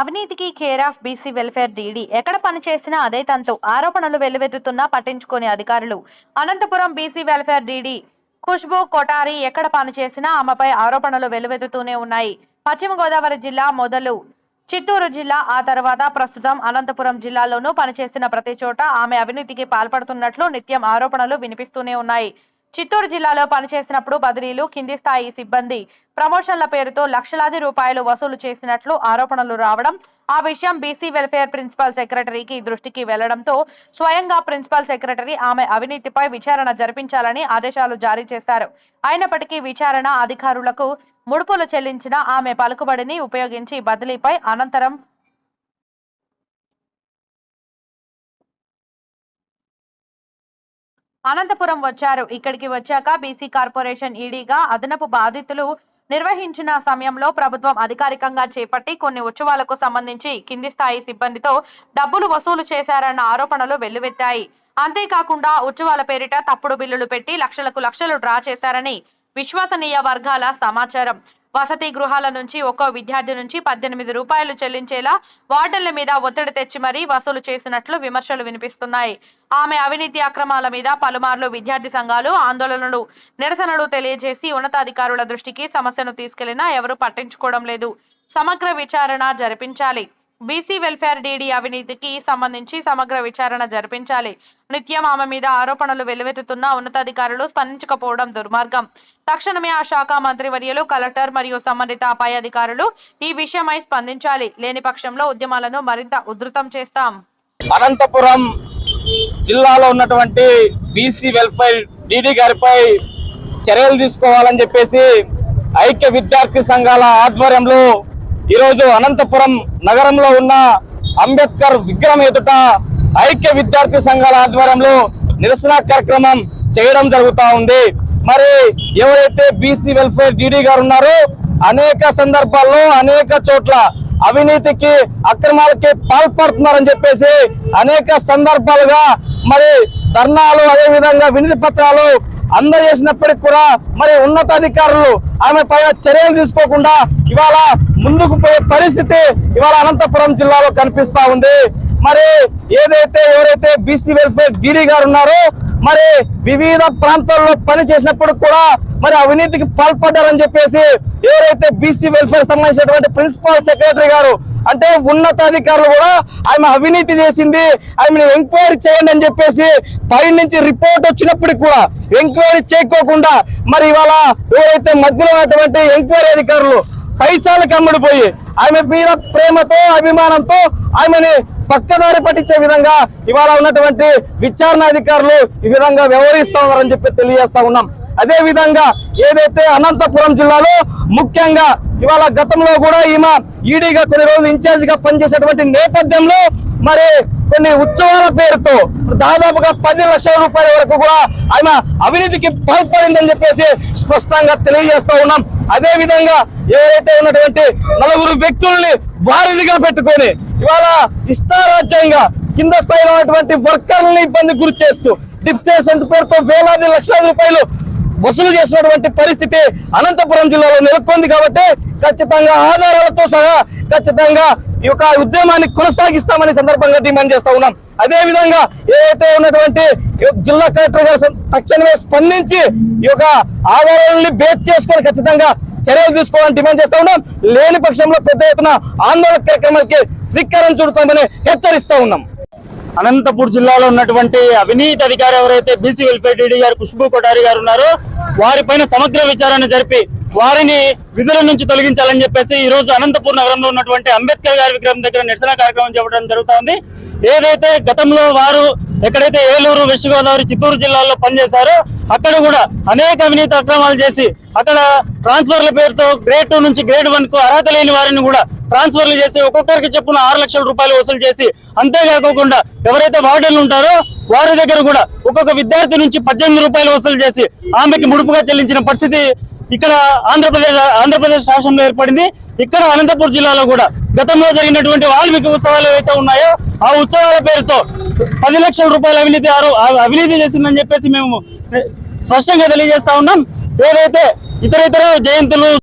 అవినీతికి care of BC welfare DD. ఎక్కడ పనిచేసినా అదే తంతు. ఆరోపణలు వెల్లువెత్తుతున్నా పట్టించుకోని అధికారులు. Anantapur BC welfare DD Khushboo Kotari ఎక్కడ పనిచేసినా ఆమెపై ఆరోపణలు వెల్లువెత్తుతూనే ఉన్నాయి. పశ్చిమ గోదావరి జిల్లా మొదలు చిత్తూరు జిల్లా ఆ తర్వాత ప్రస్తుతం అనంతపురం జిల్లాలోనూ పనిచేసిన ప్రతి చోట ఆమె అవినీతికి పాల్పడుతున్నట్లు నిత్యం ఆరోపణలు వినిపిస్తూనే ఉన్నాయి. చిత్తూరు జిల్లాలో పనిచేసినప్పుడు బదిలీలు కింది స్థాయి సిబ్బంది ప్రమోషన్ల పేరుతో లక్షలాది రూపాయలు వసూలు చేసినట్లు ఆరోపణలు రావడం ఆ విషయం బీసీ వెల్ఫేర్ ప్రిన్సిపల్ సెక్రటరీకి దృష్టికి వెళ్ళడంతో స్వయంగా ప్రిన్సిపల్ సెక్రటరీ ఆమె అవినీతిపై విచారణ జరిపించాలని ఆదేశాలు జారీ చేశారు. అయినప్పటికీ విచారణ అధికారులకు ముడుపులు చెల్లించిన ఆమె పలుకుబడిని ఉపయోగించి బదిలీపై అనంతరం అనంతపురం వచ్చారు. ఇక్కడికి వచ్చాక బీసీ కార్పొరేషన్ ఈడీగా అదనపు బాధితులు నిర్వహించిన సమయంలో ప్రభుత్వం అధికారికంగా చేపట్టి కొన్ని ఉత్సవాలకు సంబంధించి కింది స్థాయి సిబ్బందితో డబ్బులు వసూలు చేశారన్న ఆరోపణలు వెల్లువెత్తాయి. అంతేకాకుండా ఉత్సవాల పేరిట తప్పుడు బిల్లులు పెట్టి లక్షలకు లక్షలు డ్రా చేశారని విశ్వసనీయ వర్గాల సమాచారం. వసతి గృహాల నుంచి ఒక్కో విద్యార్థి నుంచి పద్దెనిమిది రూపాయలు చెల్లించేలా వార్డన్ల మీద ఒత్తిడి తెచ్చి మరీ వసూలు చేసినట్లు విమర్శలు వినిపిస్తున్నాయి. ఆమె అవినీతి అక్రమాల మీద పలుమార్లు విద్యార్థి సంఘాలు ఆందోళనలు నిరసనలు తెలియజేసి ఉన్నతాధికారుల దృష్టికి సమస్యను తీసుకెళ్ళినా ఎవరూ పట్టించుకోవడం లేదు. సమగ్ర విచారణ జరిపించాలి. బీసీ వెల్ఫేర్ డీడీ అవినీతికి సంబంధించి సమగ్ర విచారణ జరిపించాలి. నిత్యం ఆమె మీద ఆరోపణలు వెల్లువెత్తుతున్న ఉన్నతాధికారులు స్పందించకపోవడం దుర్మార్గం. తక్షణమే ఆ శాఖ మంత్రివర్యులు కలెక్టర్ మరియు సంబంధిత పై అధికారులు ఈ విషయమై స్పందించాలి. లేని పక్షంలో ఉద్యమాలను మరింత ఉధృతం చేస్తాం. అనంతపురం జిల్లాలో ఉన్నటువంటి బీసీ వెల్ఫేర్ డీడీ గారిపై చర్యలు తీసుకోవాలని చెప్పేసి ఐక్య విద్యార్థి సంఘాల ఆధ్వర్యంలో ఈరోజు అనంతపురం నగరంలో ఉన్న అంబేద్కర్ విగ్రహం ఎదుట ఐక్య విద్యార్థి సంఘాల ఆధ్వర్యంలో నిరసన కార్యక్రమం చేయడం జరుగుతూ ఉంది. మరి ఎవరైతే బీసీ వెల్ఫేర్ డీడీ గారు ఉన్నారో అనేక సందర్భాల్లో అనేక చోట్ల అవినీతికి అక్రమాలకి పాల్పడుతున్నారని చెప్పేసి అనేక సందర్భాలుగా మరి ధర్నాలు అదే విధంగా వినతి పత్రాలు అందజేసినప్పటికి కూడా మరి ఉన్నతాధికారులు ఆమె పైన చర్యలు తీసుకోకుండా ఇవాళ ముందుకు పోయే పరిస్థితి ఇవాళ అనంతపురం జిల్లాలో కనిపిస్తా ఉంది. మరి ఏదైతే ఎవరైతే బీసీ వెల్ఫేర్ డీడీ గారు ఉన్నారో మరి వివిధ ప్రాంతాల్లో పని చేసినప్పుడు కూడా మరి అవినీతికి పాల్పడ్డారని చెప్పేసి ఎవరైతే బీసీ వెల్ఫేర్ సంబంధించినటువంటి ప్రిన్సిపల్ సెక్రటరీ గారు అంటే ఉన్నతాధికారులు కూడా ఆమె అవినీతి చేసింది ఆమెను ఎంక్వైరీ చేయండి అని చెప్పేసి పై నుంచి రిపోర్ట్ వచ్చినప్పటికి కూడా ఎంక్వైరీ చేయకోకుండా మరి ఇవాళ ఎవరైతే మధ్యలో ఉన్నటువంటి ఎంక్వైరీ అధికారులు పైసాలకు అమ్ముడిపోయి ఆమె మీద ప్రేమతో అభిమానంతో ఆమెని పక్కదారి పట్టించే విధంగా ఇవాళ ఉన్నటువంటి విచారణ అధికారులు ఈ విధంగా వ్యవహరిస్తా ఉన్నారని చెప్పి తెలియజేస్తా ఉన్నాం. అదే విధంగా ఏదైతే అనంతపురం జిల్లాలో ముఖ్యంగా ఇవాళ గతంలో కూడా ఈమె ఈడీగా కొన్ని రోజులు ఇన్ఛార్జ్గా పనిచేసేటువంటి నేపథ్యంలో మరి కొన్ని ఉత్సవాల పేరుతో దాదాపుగా పది లక్షల రూపాయల వరకు కూడా ఆయన అవినీతికి పాల్పడిందని చెప్పేసి స్పష్టంగా తెలియజేస్తా ఉన్నాం. అదే విధంగా ఎవరైతే ఉన్నటువంటి నలుగురు వ్యక్తుల్ని వారిదిగా పెట్టుకొని ఇవాళ ఇష్టారాజ్యంగా కింద స్థాయిలో ఉన్నటువంటి వర్కర్లని ఇబ్బంది గురి చేస్తూ డిప్టేషన్ పేరుతో వేలాది లక్షలాది రూపాయలు వసూలు చేసినటువంటి పరిస్థితి అనంతపురం జిల్లాలో నెలకొంది కాబట్టి ఖచ్చితంగా ఆధారాలతో సహా ఖచ్చితంగా ఈ యొక్క ఉద్యమాన్ని కొనసాగిస్తామని సందర్భంగా డిమాండ్ చేస్తా ఉన్నాం. అదే విధంగా ఏదైతే ఉన్నటువంటి జిల్లా కలెక్టర్ గారు తక్షణమే స్పందించి ఈ యొక్క ఆధారాలని బేస్ చేసుకొని ఖచ్చితంగా చర్యలు తీసుకోవాలని డిమాండ్ చేస్తా ఉన్నాం. లేని పక్షంలో పెద్ద ఎత్తున ఆందోళన కార్యక్రమాలకి శ్రీకారం చుడతామని హెచ్చరిస్తా ఉన్నాం. అనంతపూర్ జిల్లాలో ఉన్నటువంటి అవినీతి అధికారి ఎవరైతే బీసీ వెల్ఫేర్ డీడీ గారు ఖుష్బు కొటారి గారు ఉన్నారో వారిపైన సమగ్ర విచారణ జరిపి వారిని విధుల నుంచి తొలగించాలని చెప్పేసి ఈ రోజు అనంతపూర్ నగరంలో ఉన్నటువంటి అంబేద్కర్ గారి విగ్రహం దగ్గర నిరసన కార్యక్రమం చేపట్టడం జరుగుతుంది ఏదైతే గతంలో వారు ఎక్కడైతే ఏలూరు వెస్ట్ గోదావరి చిత్తూరు జిల్లాల్లో పనిచేశారో అక్కడ కూడా అనేక అవినీతి అక్రమాలు చేసి అక్కడ ట్రాన్స్ఫర్ల పేరుతో గ్రేడ్ టూ నుంచి గ్రేడ్ వన్కు అర్హత లేని వారిని కూడా ట్రాన్స్ఫర్లు చేసి ఒక్కొక్కరికి చెప్పున ఆరు లక్షల రూపాయలు వసూలు చేసి అంతేకాకుండా ఎవరైతే వార్డెన్లు ఉంటారో వారి దగ్గర కూడా ఒక్కొక్క విద్యార్థి నుంచి పద్దెనిమిది రూపాయలు వసూలు చేసి ఆమెకి ముడుపుగా చెల్లించిన పరిస్థితి ఇక్కడ ఆంధ్రప్రదేశ్ ఆంధ్రప్రదేశ్ రాష్ట్రంలో ఏర్పడింది. ఇక్కడ అనంతపురం జిల్లాలో కూడా గతంలో జరిగినటువంటి వాల్మీకి ఉత్సవాలు ఏవైతే ఉన్నాయో ఆ ఉత్సవాల పేరుతో పది లక్షల రూపాయల అవినీతి అవినీతి చేసిందని చెప్పేసి మేము స్పష్టంగా తెలియజేస్తా ఉన్నాం. ఏదైతే ఇతర ఇతర జయంతులు